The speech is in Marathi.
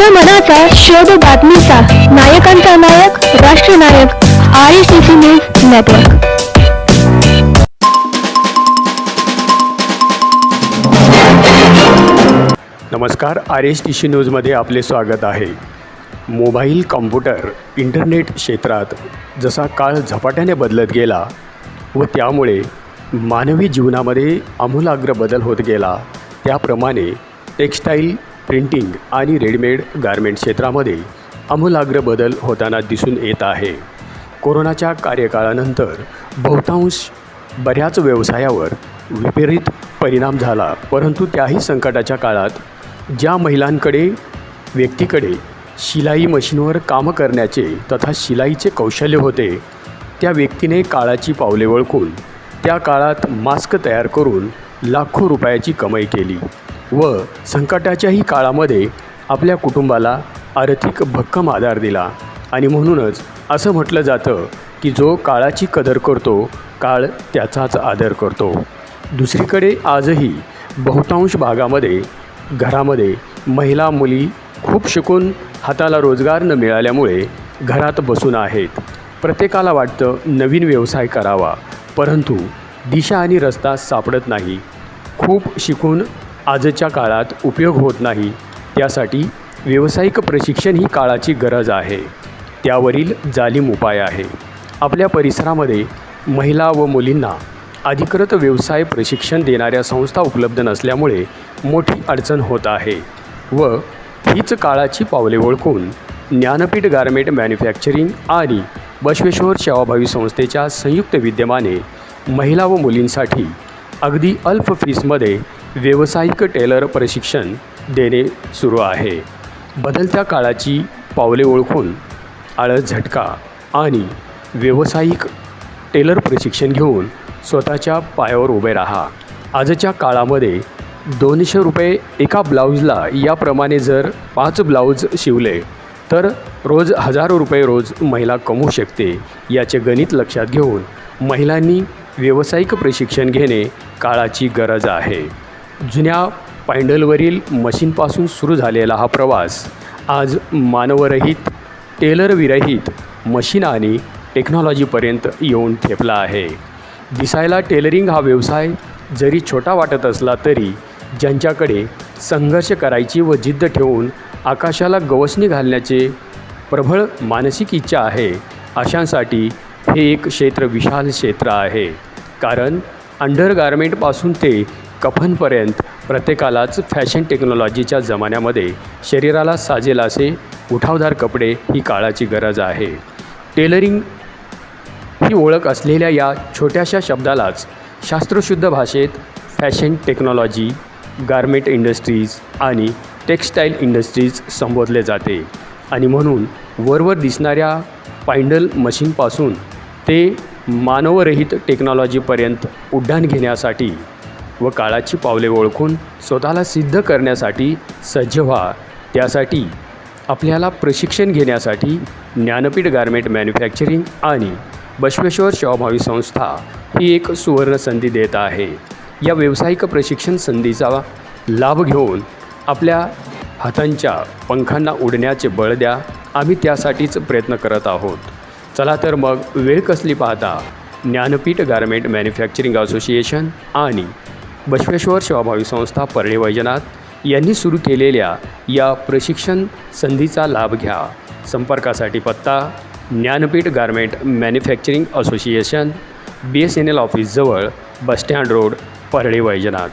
माझ्या मनाचा शोध बातमीचा. नायकांचा नायक राष्ट्रनायक R S T C news network. नमस्कार आर एस टी सी न्यूजमध्ये आपले स्वागत आहे. मोबाईल कॉम्प्युटर इंटरनेट क्षेत्रात जसा काळ झपाट्याने बदलत गेला व त्यामुळे मानवी जीवनामध्ये आमूलाग्र बदल होत गेला त्याप्रमाणे टेक्स्टाईल प्रिंटिंग आणि रेडीमेड गारमेंट क्षेत्रामध्ये आमूलाग्र बदल होताना दिसून येत आहे. कोरोनाच्या कार्यकाळानंतर बहुतांश बऱ्याच व्यवसायावर विपरीत परिणाम झाला. परंतु त्याही संकटाच्या काळात ज्या महिलांकडे व्यक्तीकडे शिलाई मशीनवर कामं करण्याचे तथा शिलाईचे कौशल्य होते त्या व्यक्तीने काळाची पावले ओळखून त्या काळात मास्क तयार करून लाखो रुपयाची कमाई केली. व संकटाच्याही काळामध्ये आपल्या कुटुंबाला आर्थिक भक्कम आधार दिला. आणि म्हणूनच असं म्हटलं जातं की जो काळाची कदर करतो काळ त्याचाच आदर करतो. दुसरीकडे आजही बहुतांश भागामध्ये घरामध्ये महिला मुली खूप शिकून हाताला रोजगार न मिळाल्यामुळे घरात बसून आहेत. प्रत्येकाला वाटतं नवीन व्यवसाय करावा परंतु दिशा आणि रस्ता सापडत नाही. खूप शिकून आजच्या काळात उपयोग होत नाही. त्यासाठी व्यावसायिक प्रशिक्षण ही काळाची गरज आहे. त्यावरील जालीम उपाय आहे. आपल्या परिसरामध्ये महिला व मुलींना अधिकृत व्यवसाय प्रशिक्षण देणाऱ्या संस्था उपलब्ध नसल्यामुळे मोठी अडचण होत आहे व हीच काळाची पावले ओळखून ज्ञानपीठ गारमेंट मॅन्युफॅक्चरिंग आणि बसवेश्वर सेवाभावी संस्थेच्या संयुक्त विद्यमाने महिला व मुलींसाठी अगदी अल्प फीसमध्ये व्यावसायिक टेलर प्रशिक्षण देणे सुरू आहे. बदलत्या काळाची पावले ओळखून आळस झटका आणि व्यावसायिक टेलर प्रशिक्षण घेऊन स्वतःच्या पायावर उभे राहा. आजच्या काळामध्ये दोनशे रुपये एका ब्लाऊजला याप्रमाणे जर पाच ब्लाऊज शिवले तर रोज हजारो रुपये रोज महिला कमवू शकते याचे गणित लक्षात घेऊन महिलांनी व्यावसायिक प्रशिक्षण घेणे काळाची गरज आहे. जुन्या पॅन्डलवरील मशीनपासून सुरू झालेला हा प्रवास आज मानवरहित टेलरविरहित मशीन आणि टेक्नॉलॉजीपर्यंत येऊन ठेपला आहे. दिसायला टेलरिंग हा व्यवसाय जरी छोटा वाटत असला तरी ज्यांच्याकडे संघर्ष करायची व जिद्द ठेवून आकाशाला गवसणी घालण्याचे प्रबळ मानसिक इच्छा आहे अशांसाठी हे एक क्षेत्र विशाल क्षेत्र आहे. कारण अंडरगारमेंटपासून ते कफनपर्यंत प्रत्येकालाच फॅशन टेक्नॉलॉजीच्या जमान्यामध्ये शरीराला साजेल असे उठावदार कपडे ही काळाची गरज आहे. टेलरिंग ही ओळख असलेल्या या छोट्याशा शब्दालाच शास्त्रशुद्ध भाषेत फॅशन टेक्नॉलॉजी गारमेंट इंडस्ट्रीज आणि टेक्स्टाईल इंडस्ट्रीज संबोधले जाते. आणि म्हणून वरवर दिसणाऱ्या पायंडल मशीनपासून ते मानवरहित टेक्नॉलॉजीपर्यंत उड्डाण घेण्यासाठी व काळाची पावले ओळखून स्वतःला सिद्ध करण्यासाठी सज्ज व्हा. त्यासाठी आपल्याला प्रशिक्षण घेण्यासाठी ज्ञानपीठ गारमेंट मॅन्युफॅक्चरिंग आणि बसवेश्वर सेवाभावी संस्था ही एक सुवर्ण संधी देत आहे. या व्यावसायिक प्रशिक्षण संधीचा लाभ घेऊन आपल्या हातांच्या पंखांना उडण्याचे बळ द्या. आम्ही त्यासाठीच प्रयत्न करत आहोत. चला तर मग वेळ कसली पाहता ज्ञानपीठ गारमेंट मॅन्युफॅक्चरिंग असोसिएशन आणि बसवेश्वर सेवाभावी संस्था परळी वैजनाथ यांनी सुरू केलेल्या या प्रशिक्षण संधीचा लाभ घ्या. संपर्कासाठी पत्ता Gyanpeeth garment manufacturing association B S N L ऑफिसजवळ bus stand road Parli Vaijnath.